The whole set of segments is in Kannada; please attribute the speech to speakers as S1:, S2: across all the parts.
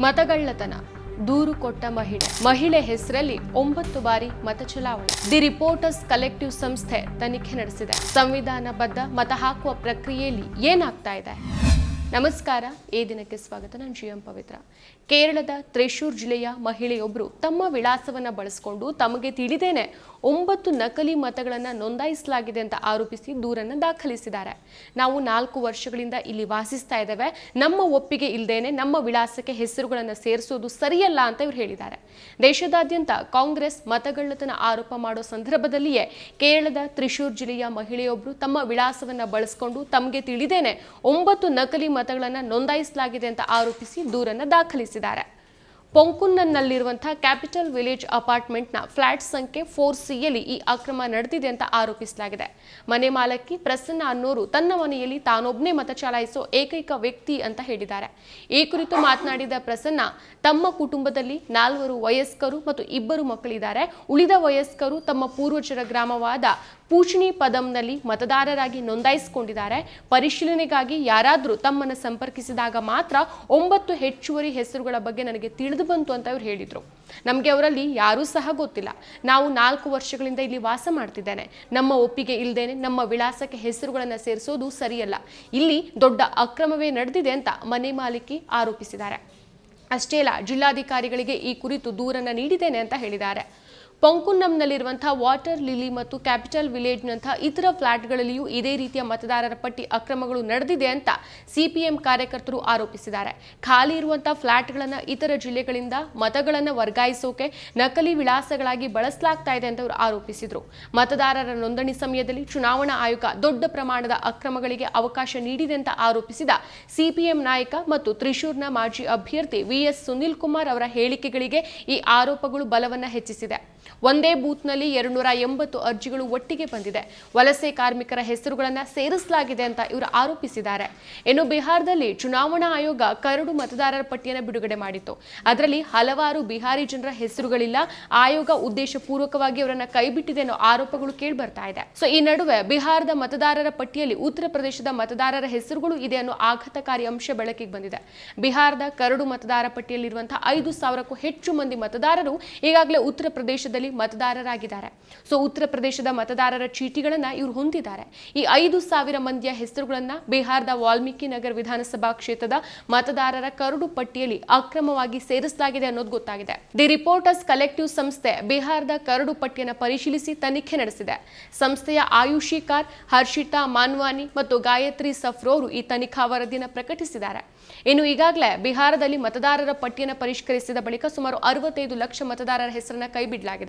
S1: ಮತಗಳ್ಳತನ, ದೂರು ಕೊಟ್ಟ ಮಹಿಳೆ. ಮಹಿಳೆ ಹೆಸರಲ್ಲಿ ಒಂಬತ್ತು ಬಾರಿ ಮತ ಚಲಾವಣೆ. ದಿ ರಿಪೋರ್ಟರ್ಸ್ ಕಲೆಕ್ಟಿವ್ ಸಂಸ್ಥೆ ತನಿಖೆ ನಡೆಸಿದೆ. ಸಂವಿಧಾನಬದ್ಧ ಮತ ಹಾಕುವ ಪ್ರಕ್ರಿಯೆಯಲ್ಲಿ ಏನಾಗ್ತಾ ಇದೆ? ನಮಸ್ಕಾರ. ಈ ದಿನಕ್ಕೆ ಸ್ವಾಗತ. ನಾನು ಜಿ ಎಂ ಪವಿತ್ರ. ಕೇರಳದ ತ್ರಿಶೂರ್ ಜಿಲ್ಲೆಯ ಮಹಿಳೆಯೊಬ್ಬರು ತಮ್ಮ ವಿಳಾಸವನ್ನು ಬಳಸಿಕೊಂಡು ತಮಗೆ ತಿಳಿದೇನೆ ಒಂಬತ್ತು ನಕಲಿ ಮತಗಳನ್ನು ನೋಂದಾಯಿಸಲಾಗಿದೆ ಅಂತ ಆರೋಪಿಸಿ ದೂರನ್ನು ದಾಖಲಿಸಿದ್ದಾರೆ. ನಾವು ನಾಲ್ಕು ವರ್ಷಗಳಿಂದ ಇಲ್ಲಿ ವಾಸಿಸ್ತಾ ಇದ್ದೇವೆ. ನಮ್ಮ ಒಪ್ಪಿಗೆ ಇಲ್ಲದೇನೆ ನಮ್ಮ ವಿಳಾಸಕ್ಕೆ ಹೆಸರುಗಳನ್ನು ಸೇರಿಸೋದು ಸರಿಯಲ್ಲ ಅಂತ ಇವರು ಹೇಳಿದ್ದಾರೆ. ದೇಶದಾದ್ಯಂತ ಕಾಂಗ್ರೆಸ್ ಮತಗಳ್ಳತನ ಆರೋಪ ಮಾಡೋ ಸಂದರ್ಭದಲ್ಲಿಯೇ ಕೇರಳದ ತ್ರಿಶೂರ್ ಜಿಲ್ಲೆಯ ಮಹಿಳೆಯೊಬ್ಬರು ತಮ್ಮ ವಿಳಾಸವನ್ನು ಬಳಸಿಕೊಂಡು ತಮಗೆ ತಿಳಿದೇನೆ ಒಂಬತ್ತು ನಕಲಿ ಮತಗಳನ್ನು ನೋಂದಾಯಿಸಲಾಗಿದೆ ಅಂತ ಆರೋಪಿಸಿ ದೂರನ್ನು ದಾಖಲಿಸಿದ್ದಾರೆ. ಪೊಂಕುನ್ನಲ್ಲಿರುವಂತಹ ಕ್ಯಾಪಿಟಲ್ ವಿಲೇಜ್ ಅಪಾರ್ಟ್ಮೆಂಟ್ನ ಫ್ಲಾಟ್ ಸಂಖ್ಯೆ ಫೋರ್ ಸಿಯಲ್ಲಿ ಈ ಅಕ್ರಮ ನಡೆದಿದೆ ಅಂತ ಆರೋಪಿಸಲಾಗಿದೆ. ಮನೆ ಮಾಲಕಿ ಪ್ರಸನ್ನ ಅನ್ನೋರು ತನ್ನ ಮನೆಯಲ್ಲಿ ತಾನೊಬ್ಬನೇ ಮತ ಚಲಾಯಿಸೋ ಏಕೈಕ ವ್ಯಕ್ತಿ ಅಂತ ಹೇಳಿದ್ದಾರೆ. ಈ ಕುರಿತು ಮಾತನಾಡಿದ ಪ್ರಸನ್ನ, ತಮ್ಮ ಕುಟುಂಬದಲ್ಲಿ ನಾಲ್ವರು ವಯಸ್ಕರು ಮತ್ತು ಇಬ್ಬರು ಮಕ್ಕಳಿದ್ದಾರೆ. ಉಳಿದ ವಯಸ್ಕರು ತಮ್ಮ ಪೂರ್ವಜರ ಗ್ರಾಮವಾದ ಪೂಷಣಿ ಪದಂನಲ್ಲಿ ಮತದಾರರಾಗಿ ನೋಂದಾಯಿಸಿಕೊಂಡಿದ್ದಾರೆ. ಪರಿಶೀಲನೆಗಾಗಿ ಯಾರಾದರೂ ತಮ್ಮನ್ನು ಸಂಪರ್ಕಿಸಿದಾಗ ಮಾತ್ರ ಒಂಬತ್ತು ಹೆಚ್ಚುವರಿ ಹೆಸರುಗಳ ಬಗ್ಗೆ ನನಗೆ ತಿಳಿದು ಬಂತು ಅಂತ ಇವ್ರು ಹೇಳಿದರು. ನಮಗೆ ಅವರಲ್ಲಿ ಯಾರೂ ಸಹ ಗೊತ್ತಿಲ್ಲ. ನಾವು ನಾಲ್ಕು ವರ್ಷಗಳಿಂದ ಇಲ್ಲಿ ವಾಸ ಮಾಡ್ತಿದ್ದೇನೆ. ನಮ್ಮ ಒಪ್ಪಿಗೆ ಇಲ್ಲದೇನೆ ನಮ್ಮ ವಿಳಾಸಕ್ಕೆ ಹೆಸರುಗಳನ್ನು ಸೇರಿಸೋದು ಸರಿಯಲ್ಲ. ಇಲ್ಲಿ ದೊಡ್ಡ ಅಕ್ರಮವೇ ನಡೆದಿದೆ ಅಂತ ಮನೆ ಮಾಲೀಕಿ ಆರೋಪಿಸಿದ್ದಾರೆ. ಅಷ್ಟೇ ಅಲ್ಲ, ಜಿಲ್ಲಾಧಿಕಾರಿಗಳಿಗೆ ಈ ಕುರಿತು ದೂರನ್ನು ನೀಡಿದ್ದೇನೆ ಅಂತ ಹೇಳಿದ್ದಾರೆ. ಪೊಂಕುನ್ನಂನಲ್ಲಿರುವಂತಹ ವಾಟರ್ ಲಿಲಿ ಮತ್ತು ಕ್ಯಾಪಿಟಲ್ ವಿಲೇಜ್ನಂತಹ ಇತರ ಫ್ಲಾಟ್ಗಳಲ್ಲಿಯೂ ಇದೇ ರೀತಿಯ ಮತದಾರರ ಪಟ್ಟಿ ಅಕ್ರಮಗಳು ನಡೆದಿದೆ ಅಂತ ಸಿಪಿಎಂ ಕಾರ್ಯಕರ್ತರು ಆರೋಪಿಸಿದ್ದಾರೆ. ಖಾಲಿ ಇರುವಂತಹ ಫ್ಲಾಟ್ಗಳನ್ನು ಇತರ ಜಿಲ್ಲೆಗಳಿಂದ ಮತಗಳನ್ನು ವರ್ಗಾಯಿಸೋಕೆ ನಕಲಿ ವಿಳಾಸಗಳಾಗಿ ಬಳಸಲಾಗ್ತಾ ಇದೆ ಅಂತ ಅವರು ಆರೋಪಿಸಿದರು. ಮತದಾರರ ನೋಂದಣಿ ಸಮಯದಲ್ಲಿ ಚುನಾವಣಾ ಆಯೋಗ ದೊಡ್ಡ ಪ್ರಮಾಣದ ಅಕ್ರಮಗಳಿಗೆ ಅವಕಾಶ ನೀಡಿದೆ ಅಂತ ಆರೋಪಿಸಿದ ಸಿಪಿಎಂ ನಾಯಕ ಮತ್ತು ತ್ರಿಶೂರ್ನ ಮಾಜಿ ಅಭ್ಯರ್ಥಿ ವಿಎಸ್ ಸುನಿಲ್ ಕುಮಾರ್ ಅವರ ಹೇಳಿಕೆಗಳಿಗೆ ಈ ಆರೋಪಗಳು ಬಲವನ್ನು ಹೆಚ್ಚಿಸಿದೆ. ಒಂದೇ ಬೂತ್ನಲ್ಲಿ ಎರಡ್ನೂರ ಎಂಬತ್ತು ಅರ್ಜಿಗಳು ಒಟ್ಟಿಗೆ ಬಂದಿದೆ. ವಲಸೆ ಕಾರ್ಮಿಕರ ಹೆಸರುಗಳನ್ನು ಸೇರಿಸಲಾಗಿದೆ ಅಂತ ಇವರು ಆರೋಪಿಸಿದ್ದಾರೆ. ಇನ್ನು ಬಿಹಾರದಲ್ಲಿ ಚುನಾವಣಾ ಆಯೋಗ ಕರಡು ಮತದಾರರ ಪಟ್ಟಿಯನ್ನು ಬಿಡುಗಡೆ ಮಾಡಿತ್ತು. ಅದರಲ್ಲಿ ಹಲವಾರು ಬಿಹಾರಿ ಜನರ ಹೆಸರುಗಳಿಲ್ಲ. ಆಯೋಗ ಉದ್ದೇಶಪೂರ್ವಕವಾಗಿ ಅವರನ್ನು ಕೈಬಿಟ್ಟಿದೆ ಅನ್ನೋ ಆರೋಪಗಳು ಕೇಳಿಬರ್ತಾ ಇದೆ. ಸೊ ಈ ನಡುವೆ ಬಿಹಾರದ ಮತದಾರರ ಪಟ್ಟಿಯಲ್ಲಿ ಉತ್ತರ ಪ್ರದೇಶದ ಮತದಾರರ ಹೆಸರುಗಳು ಇದೆ ಅನ್ನೋ ಆಘಾತಕಾರಿ ಅಂಶ ಬೆಳಕಿಗೆ ಬಂದಿದೆ. ಬಿಹಾರದ ಕರಡು ಮತದಾರ ಪಟ್ಟಿಯಲ್ಲಿರುವಂತಹ ಐದು ಸಾವಿರಕ್ಕೂ ಹೆಚ್ಚು ಮಂದಿ ಮತದಾರರು ಈಗಾಗಲೇ ಉತ್ತರ ಪ್ರದೇಶದಲ್ಲಿ ಮತದಾರರಾಗಿದ್ದಾರೆ. ಸೊ, ಉತ್ತರ ಪ್ರದೇಶದ ಮತದಾರರ ಚೀಟಿಗಳನ್ನ ಇವರು ಹೊಂದಿದ್ದಾರೆ. ಈ ಐದು ಸಾವಿರ ಮಂದಿಯ ಹೆಸರುಗಳನ್ನ ಬಿಹಾರದ ವಾಲ್ಮೀಕಿ ನಗರ್ ವಿಧಾನಸಭಾ ಕ್ಷೇತ್ರದ ಮತದಾರರ ಕರಡು ಪಟ್ಟಿಯಲ್ಲಿ ಅಕ್ರಮವಾಗಿ ಸೇರಿಸಲಾಗಿದೆ ಅನ್ನೋದು ಗೊತ್ತಾಗಿದೆ. ದಿ ರಿಪೋರ್ಟರ್ಸ್ ಕಲೆಕ್ಟಿವ್ ಸಂಸ್ಥೆ ಬಿಹಾರದ ಕರಡು ಪಟ್ಟಿಯನ್ನು ಪರಿಶೀಲಿಸಿ ತನಿಖೆ ನಡೆಸಿದೆ. ಸಂಸ್ಥೆಯ ಆಯುಷಿ ಕಾರ್ ಹರ್ಷಿತಾ ಮಾನ್ವಾನಿ ಮತ್ತು ಗಾಯತ್ರಿ ಸಫ್ರೋರು ಈ ತನಿಖಾ ವರದಿಯನ್ನು ಪ್ರಕಟಿಸಿದ್ದಾರೆ. ಇನ್ನು ಈಗಾಗಲೇ ಬಿಹಾರದಲ್ಲಿ ಮತದಾರರ ಪಟ್ಟಿಯನ್ನು ಪರಿಷ್ಕರಿಸಿದ ಬಳಿಕ ಸುಮಾರು ಅರವತ್ತೈದು ಲಕ್ಷ ಮತದಾರರ ಹೆಸರನ್ನ ಕೈಬಿಡಲಾಗಿದೆ.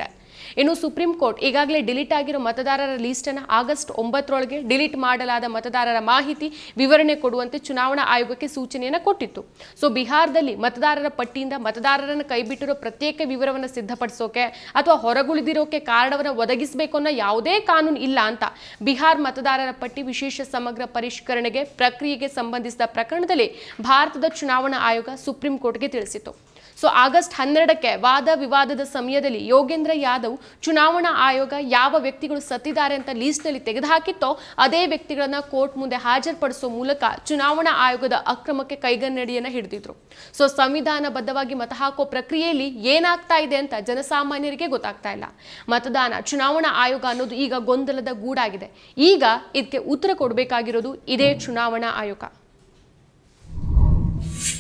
S1: ಇನ್ನು ಸುಪ್ರೀಂ ಕೋರ್ಟ್ ಈಗಾಗಲೇ ಡಿಲೀಟ್ ಆಗಿರೋ ಮತದಾರರ ಲೀಸ್ಟ್ ಅನ್ನು ಆಗಸ್ಟ್ ಒಂಬತ್ತರೊಳಗೆ ಡಿಲೀಟ್ ಮಾಡಲಾದ ಮತದಾರರ ಮಾಹಿತಿ, ವಿವರಣೆ ಕೊಡುವಂತೆ ಚುನಾವಣಾ ಆಯೋಗಕ್ಕೆ ಸೂಚನೆಯನ್ನು ಕೊಟ್ಟಿತ್ತು. ಸೊ ಬಿಹಾರದಲ್ಲಿ ಮತದಾರರ ಪಟ್ಟಿಯಿಂದ ಮತದಾರರನ್ನು ಕೈಬಿಟ್ಟಿರೋ ಪ್ರತ್ಯೇಕ ವಿವರವನ್ನು ಸಿದ್ಧಪಡಿಸೋಕೆ ಅಥವಾ ಹೊರಗುಳಿದಿರೋಕೆ ಕಾರಣವನ್ನು ಒದಗಿಸಬೇಕು ಅನ್ನೋ ಯಾವುದೇ ಕಾನೂನು ಇಲ್ಲ ಅಂತ ಬಿಹಾರ್ ಮತದಾರರ ಪಟ್ಟಿ ವಿಶೇಷ ಸಮಗ್ರ ಪರಿಷ್ಕರಣೆಗೆ ಪ್ರಕ್ರಿಯೆಗೆ ಸಂಬಂಧಿಸಿದ ಪ್ರಕರಣದಲ್ಲಿ ಭಾರತದ ಚುನಾವಣಾ ಆಯೋಗ ಸುಪ್ರೀಂ ಕೋರ್ಟ್ಗೆ ತಿಳಿಸಿತು ಸೊ ಆಗಸ್ಟ್ ಹನ್ನೆರಡಕ್ಕೆ ವಾದ ವಿವಾದದ ಸಮಯದಲ್ಲಿ ಯೋಗೇಂದ್ರ ಯಾದವ್ ಚುನಾವಣಾ ಆಯೋಗ ಯಾವ ವ್ಯಕ್ತಿಗಳು ಸತ್ತಿದ್ದಾರೆ ಅಂತ ಲೀಸ್ಟ್ನಲ್ಲಿ ತೆಗೆದುಹಾಕಿತ್ತೋ ಅದೇ ವ್ಯಕ್ತಿಗಳನ್ನ ಕೋರ್ಟ್ ಮುಂದೆ ಹಾಜರುಪಡಿಸೋ ಮೂಲಕ ಚುನಾವಣಾ ಆಯೋಗದ ಅಕ್ರಮಕ್ಕೆ ಕೈಗನ್ನಡಿಯನ್ನ ಹಿಡಿದಿದ್ರು. ಸೊ ಸಂವಿಧಾನಬದ್ಧವಾಗಿ ಮತ ಹಾಕೋ ಪ್ರಕ್ರಿಯೆಯಲ್ಲಿ ಏನಾಗ್ತಾ ಇದೆ ಅಂತ ಜನಸಾಮಾನ್ಯರಿಗೆ ಗೊತ್ತಾಗ್ತಾ ಇಲ್ಲ. ಮತದಾನ ಚುನಾವಣಾ ಆಯೋಗ ಅನ್ನೋದು ಈಗ ಗೊಂದಲದ ಗೂಡಾಗಿದೆ. ಈಗ ಇದಕ್ಕೆ ಉತ್ತರ ಕೊಡಬೇಕಾಗಿರೋದು ಇದೇ ಚುನಾವಣಾ ಆಯೋಗ.